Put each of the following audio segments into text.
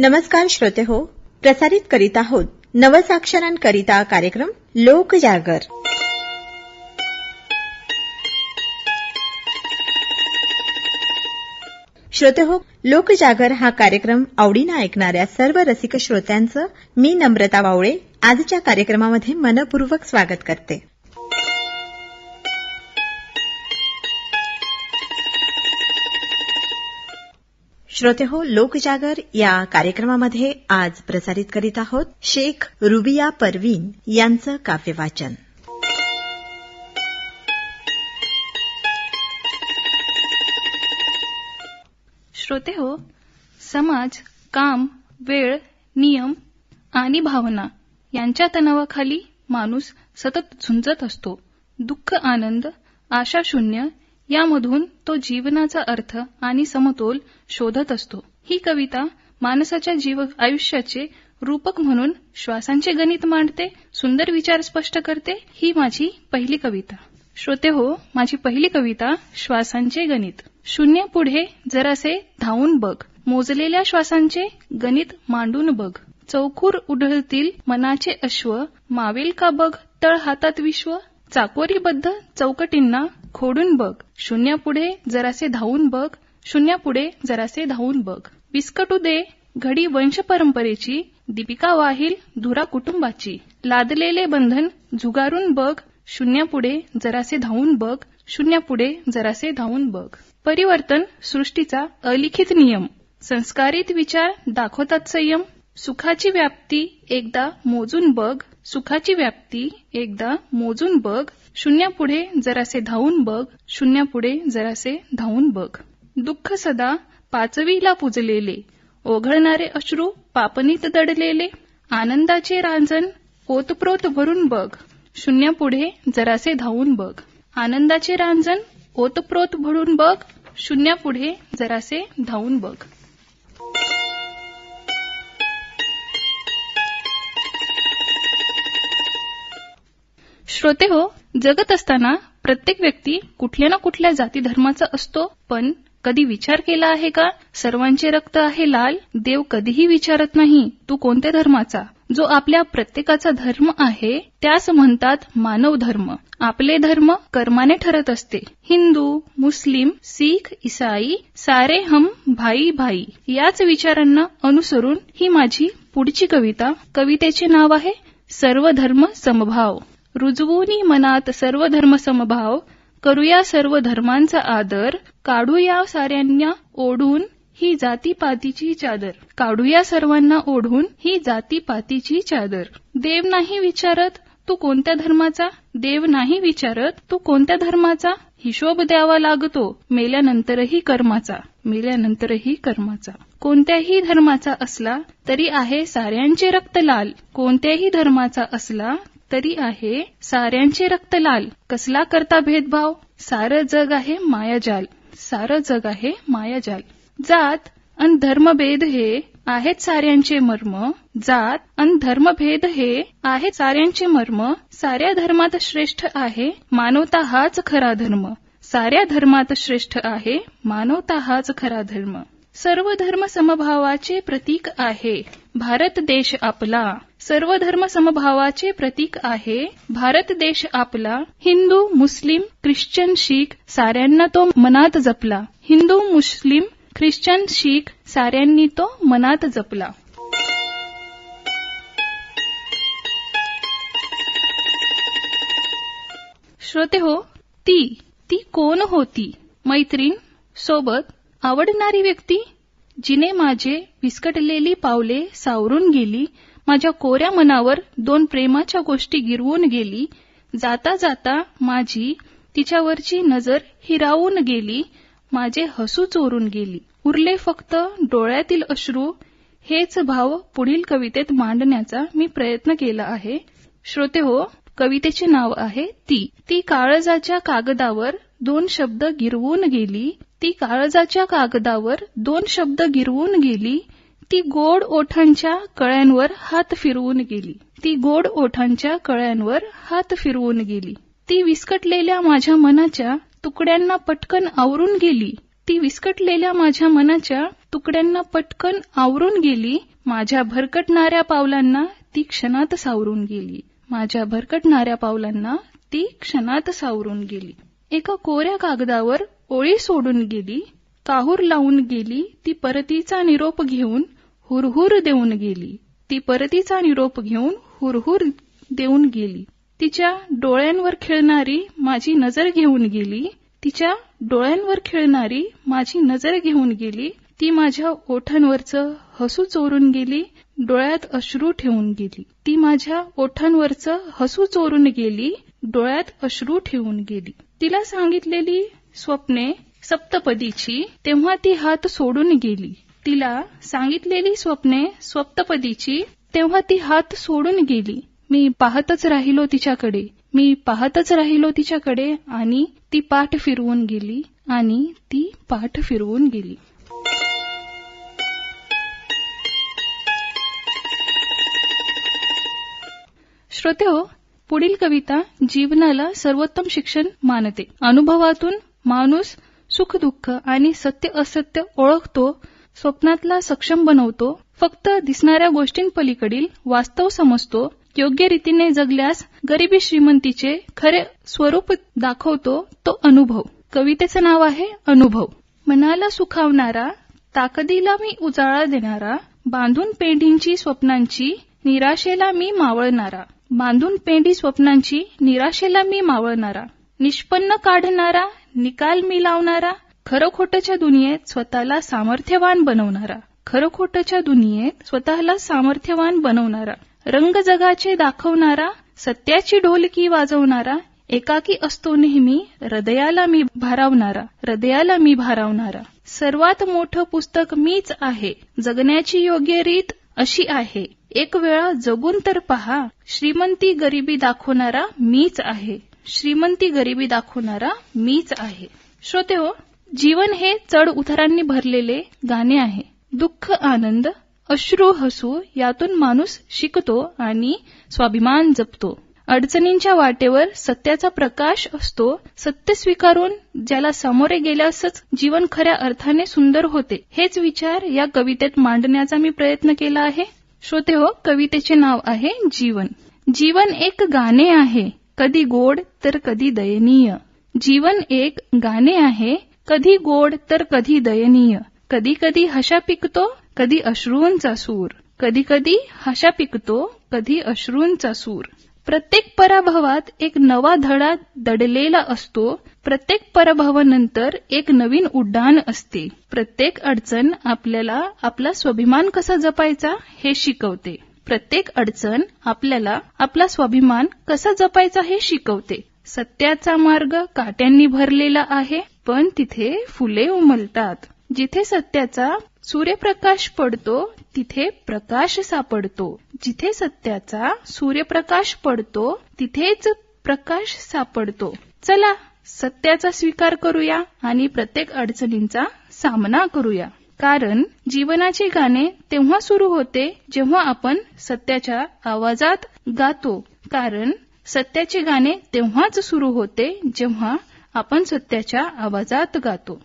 नमस्कार श्रोते हो प्रसारित करीत आहोत नवसाक्षरांकरिता कार्यक्रम लोकजागर श्रोते हो लोकजागर हा कार्यक्रम आवडीनं ऐकणाऱ्या सर्व रसिक श्रोत्यांचं मी नम्रता वावळे आजच्या कार्यक्रमामध्ये मनपूर्वक स्वागत करते. श्रोते हो लोकजागर या कार्यक्रमामध्ये आज प्रसारित करीत आहोत शेख रुबिया परवीन यांचं काव्यवाचन. श्रोते हो समाज काम वेळ नियम आणि भावना यांच्या तणावाखाली माणूस सतत झुंजत असतो. दुःख आनंद आशा शून्य यामधून तो जीवनाचा अर्थ आणि समतोल शोधत असतो. ही कविता माणसाच्या जीव आयुष्याचे रूपक म्हणून श्वासांचे गणित मांडते सुंदर विचार स्पष्ट करते. ही माझी पहिली कविता. श्रोते हो माझी पहिली कविता श्वासांचे गणित. शून्य पुढे जरासे धावून बघ. मोजलेल्या श्वासांचे गणित मांडून बघ. चौखूर उढळतील मनाचे अश्व मावेल का बघ तळ हातात विश्व चाकोरीबद्ध चौकटींना खोडून बघ. शून्यापुढे जरासे धावून बघ. शून्यापुढे जरासे धावून बघ. विस्कटू दे घडी वंश परंपरेची दीपिका वाहिल धुरा कुटुंबाची. लादलेले बंधन झुगारून बघ. शून्यापुढे जरासे धावून बघ. शून्यापुढे जरासे धावून बघ. परिवर्तन सृष्टीचा अलिखित नियम. संस्कारित विचार दाखवतात संयम. सुखाची व्याप्ती एकदा मोजून बघ. सुखाची व्याप्ती एकदा मोजून बघ. शून्यापुढे जरासे धावून बघ. शून्यापुढे जरासे धावून बघ. दुःख सदा पाचवीला पुजलेले. ओघळणारे अश्रू पापनीत दडलेले. आनंदाचे रांजण ओतप्रोत भरून बघ. शून्यापुढे जरासे धावून बघ. आनंदाचे रांजण ओतप्रोत भरून बघ. शून्यापुढे जरासे धावून बघ. श्रोते हो जगत असताना प्रत्येक व्यक्ती कुठल्या ना कुठल्या जाती धर्माचा असतो पण कधी विचार केला आहे का? सर्वांचे रक्त आहे लाल देव कधीही विचारत नाही तू कोणत्या धर्माचा? जो आपल्या प्रत्येकाचा धर्म आहे त्यास म्हणतात मानव धर्म. आपले धर्म कर्माने ठरत असते. हिंदू मुस्लिम सिख इसाई सारे हम भाई भाई याच विचारांना अनुसरून ही माझी पुढची कविता. कवितेचे नाव आहे सर्व धर्म समभाव. रुजवूनी मनात सर्व धर्म समभाव करूया सर्व धर्मांचा आदर काढूया साऱ्यांना ओढून ही जातीपातीची चादर. काढूया सर्वांना ओढून ही जातीपातीची चादर. देव नाही विचारत तू कोणत्या धर्माचा? देव नाही विचारत तू कोणत्या धर्माचा? हिशोब द्यावा लागतो मेल्यानंतरही कर्माचा. मेल्यानंतरही कर्माचा. कोणत्याही धर्माचा असला तरी आहे साऱ्यांचे रक्त लाल. कोणत्याही धर्माचा असला तरी आहे. साऱ्यांचे रक्त लाल. कसला करता भेदभाव? सारं जग आहे मायाजाल सारं जग आहे मायाजाल जात अन धर्मभेद हे आहेत साऱ्यांचे मर्म. जात अन धर्मभेद हे आहेत साऱ्यांचे मर्म. साऱ्या धर्मात श्रेष्ठ आहे मानवता हाच खरा धर्म. साऱ्या धर्मात श्रेष्ठ आहे मानवता हाच खरा धर्म. सर्व धर्म समभावाचे प्रतीक आहे. भारत देश आपला. सर्व धर्म समभावाचे प्रतीक आहे. भारत देश आपला. हिंदू मुस्लिम ख्रिश्चन शीख साऱ्यांना तो मनात जपला. हिंदू मुस्लिम ख्रिश्चन शीख साऱ्यांनी तो मनात जपला. श्रोते हो ती ती कोण होती? मैत्रीण सोबत आवडणारी व्यक्ती जिने माझे विस्कटलेली पावले सावरून गेली माझ्या कोऱ्या मनावर दोन प्रेमाच्या गोष्टी गिरवून गेली जाता जाता माझी तिच्यावरची नजर हिरावून गेली माझे हसू चोरून गेली. उरले फक्त डोळ्यातील अश्रू हेच भाव पुढील कवितेत मांडण्याचा मी प्रयत्न केला आहे. श्रोते हो कवितेचे नाव आहे ती. ती काळजाच्या कागदावर दोन शब्द गिरवून गेली ती काळजाच्या कागदावर दोन शब्द गिरवून गेली ती गोड ओठांच्या कळ्यांवर हात फिरवून गेली ती गोड ओठांच्या कळ्यांवर हात फिरवून गेली. ती विस्कटलेल्या माझ्या मनाच्या तुकड्यांना पटकन आवरून गेली ती विस्कटलेल्या माझ्या मनाच्या तुकड्यांना पटकन आवरून गेली माझ्या भरकटणाऱ्या पावलांना ती क्षणात सावरून गेली माझ्या भरकटणाऱ्या पावलांना ती क्षणात सावरून गेली. एका कोऱ्या कागदावर ओळी सोडून गेली काहूर लावून गेली ती परतीचा निरोप घेऊन हुरहुर देऊन गेली. ती परतीचा निरोप घेऊन हुरहुर देऊन गेली. तिच्या डोळ्यांवर खेळणारी माझी नजर घेऊन गेली. तिच्या डोळ्यांवर खेळणारी माझी नजर घेऊन गेली. ती माझ्या ओठांवरचं हसू चोरून गेली. डोळ्यात अश्रू ठेवून गेली. ती माझ्या ओठांवरचं हसू चोरून गेली. डोळ्यात अश्रू ठेवून गेली. तिला सांगितलेली स्वप्ने सप्तपदीची तेव्हा ती हात सोडून गेली. तिला सांगितलेली स्वप्ने सप्तपदीची तेव्हा ती हात सोडून गेली. मी पाहतच राहिलो तिच्याकडे. मी पाहतच राहिलो तिच्याकडे आणि ती पाठ फिरवून गेली आणि ती पाठ फिरवून गेली. श्रोते हो पुढील कविता जीवनाला सर्वोत्तम शिक्षण मानते. अनुभवातून माणूस सुख दुःख आणि सत्य असत्य ओळखतो स्वप्नातला सक्षम बनवतो फक्त दिसणाऱ्या गोष्टींपलीकडील वास्तव समजतो योग्य रीतीने जगल्यास गरिबी श्रीमंतीचे खरे स्वरूप दाखवतो तो अनुभव. कवितेचं नाव आहे अनुभव. मनाला सुखावणारा ताकदीला मी उजाळा देणारा बांधून पेंढींची स्वप्नांची निराशेला मी मावळणारा बांधून पेंढी स्वप्नांची निराशेला मी मावळणारा. निष्पन्न काढणारा निकाल मी लावणारा खरं खोटच्या दुनियेत स्वतःला सामर्थ्यवान बनवणारा खरं खोटच्या दुनियेत स्वतःला सामर्थ्यवान बनवणारा रंग जगाचे दाखवणारा सत्याची ढोलकी वाजवणारा एकाकी असतो नेहमी हृदयाला मी भारावणारा हृदयाला मी भारावणारा. सर्वात मोठं पुस्तक मीच आहे जगण्याची योग्य रीत अशी आहे. एक वेळा जगून तर पहा श्रीमंती गरिबी दाखवणारा मीच आहे. श्रीमंती गरिबी दाखवणारा मीच आहे. श्रोते हो जीवन हे चढ उतारांनी भरलेले गाणे आहे. दुःख आनंद अश्रू हसू यातून माणूस शिकतो आणि स्वाभिमान जपतो. अडचणींच्या वाटेवर सत्याचा प्रकाश असतो सत्य स्वीकारून ज्याला सामोरे गेल्यासच जीवन खऱ्या अर्थाने सुंदर होते. हेच विचार या कवितेत मांडण्याचा मी प्रयत्न केला आहे. श्रोते हो कवितेचे नाव आहे जीवन. जीवन एक गाणे आहे. कधी गोड तर कधी दयनीय. जीवन एक गाणे आहे कधी गोड तर कधी दयनीय. कधी कधी हशा पिकतो कधी अश्रूंचा सूर. कधी कधी हशा पिकतो कधी अश्रूंचा सूर. प्रत्येक पराभवात एक नवा धडा दडलेला असतो. प्रत्येक पराभवानंतर एक नवीन उड्डाण असते. प्रत्येक अडचण आपल्याला आपला स्वाभिमान कसा जपायचा हे शिकवते. प्रत्येक अडचण आपल्याला आपला स्वाभिमान कसा जपायचा हे शिकवते. सत्याचा मार्ग काट्यांनी भरलेला आहे पण तिथे फुले उमलतात. जिथे सत्याचा सूर्यप्रकाश पडतो तिथे प्रकाश सापडतो. जिथे सत्याचा सूर्यप्रकाश पडतो तिथेच प्रकाश सापडतो. चला सत्याचा स्वीकार करूया आणि प्रत्येक अडचणींचा सामना करूया. कारण जीवनाची गाणे तेव्हा सुरू होते जेव्हा आपण सत्याच्या आवाजात गातो. कारण सत्याचे गाणे तेव्हाच सुरू होते जेव्हा आपण सत्याच्या आवाजात गातो.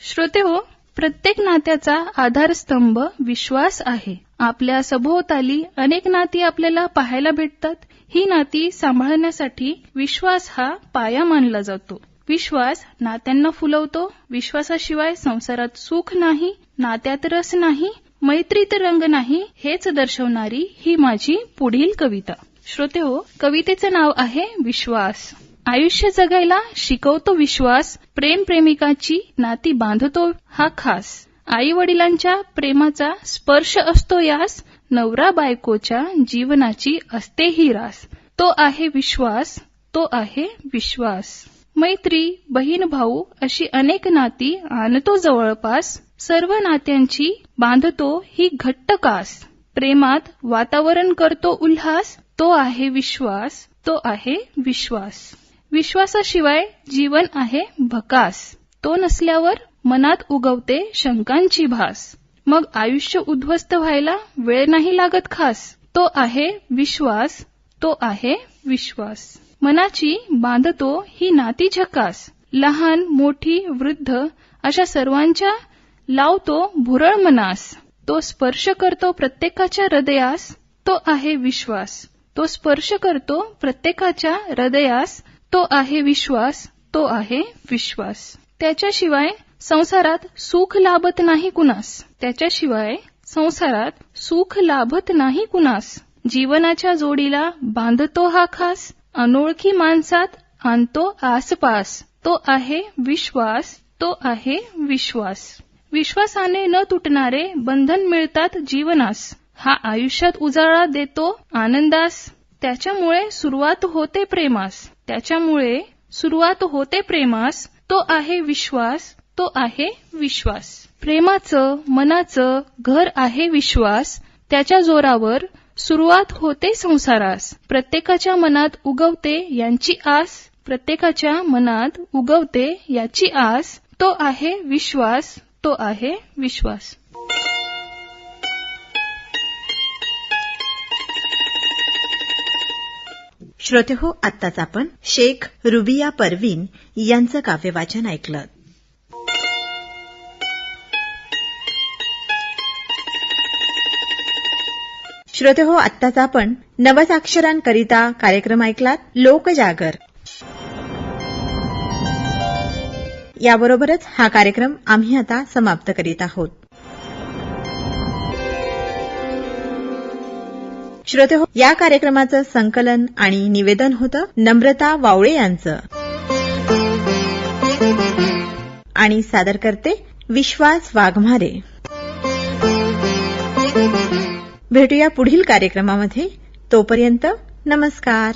श्रोते हो प्रत्येक नात्याचा आधारस्तंभ विश्वास आहे. आपल्या सभोवताली अनेक नाती आपल्याला पाहायला भेटतात. ही नाती सांभाळण्यासाठी विश्वास हा पाया मानला जातो. विश्वास नात्यांना फुलवतो. विश्वासाशिवाय संसारात सुख नाही नात्यात रस नाही मैत्रीत रंग नाही हेच दर्शवणारी ही माझी पुढील कविता. श्रोते हो कवितेचं नाव आहे विश्वास. आयुष्य जगायला शिकवतो विश्वास प्रेम प्रेमिकाची नाती बांधतो हा खास. आई वडिलांच्या प्रेमाचा स्पर्श असतो यास नवरा बायकोच्या जीवनाची असते ही रास. तो आहे विश्वास तो आहे विश्वास. मैत्री बहीण भाऊ अशी अनेक नाती आणतो जवळपास. सर्व नात्यांची बांधतो ही घट्ट कास. प्रेमात वातावरण करतो उल्हास तो आहे विश्वास तो आहे विश्वास. विश्वासाशिवाय जीवन आहे भकास. तो नसल्यावर मनात उगवते शंकांची भास. मग आयुष्य उद्ध्वस्त व्हायला वेळ नाही लागत खास. तो आहे विश्वास तो आहे विश्वास. मनाची बांधतो ही नाती झकास. लहान मोठी वृद्ध अशा सर्वांच्या लावतो भुरळ मनास. तो स्पर्श करतो प्रत्येकाच्या हृदयास तो आहे विश्वास. तो स्पर्श करतो प्रत्येकाच्या हृदयास तो आहे विश्वास तो आहे विश्वास. त्याच्याशिवाय संसारात सुख लाभत नाही कुणास? त्याच्याशिवाय संसारात सुख लाभत नाही कुणास? जीवनाच्या जोडीला बांधतो हा खास अनोळखी माणसात आणतो आसपास. तो आहे विश्वास तो आहे विश्वास. विश्वासाने न तुटणारे बंधन मिळतात जीवनास. हा आयुष्यात उजाळा देतो आनंदास. त्याच्यामुळे सुरुवात होते प्रेमास. त्याच्यामुळे सुरुवात होते प्रेमास. तो आहे विश्वास तो आहे विश्वास. प्रेमाचं मनाचं घर आहे विश्वास. त्याच्या जोरावर सुरुवात होते संसारास. प्रत्येकाच्या मनात उगवते यांची आस. प्रत्येकाच्या मनात उगवते याची आस. तो आहे विश्वास. तो आहे विश्वास. श्रोते हो आत्ताच आपण शेख रुबिया परवीन यांचं काव्यवाचन ऐकलं श्रोते हो आत्ताच आपण नवसाक्षरांकरिता कार्यक्रम ऐकलात लोकजागर. याबरोबरच हा कार्यक्रम आम्ही आता समाप्त करीत आहोत. श्रोते हो या कार्यक्रमाचं संकलन आणि निवेदन होतं नम्रता वावळे यांचं. आणि सादर करते विश्वास वाघमारे. भेटूया पुढील कार्यक्रमामध्ये. तोपर्यंत नमस्कार.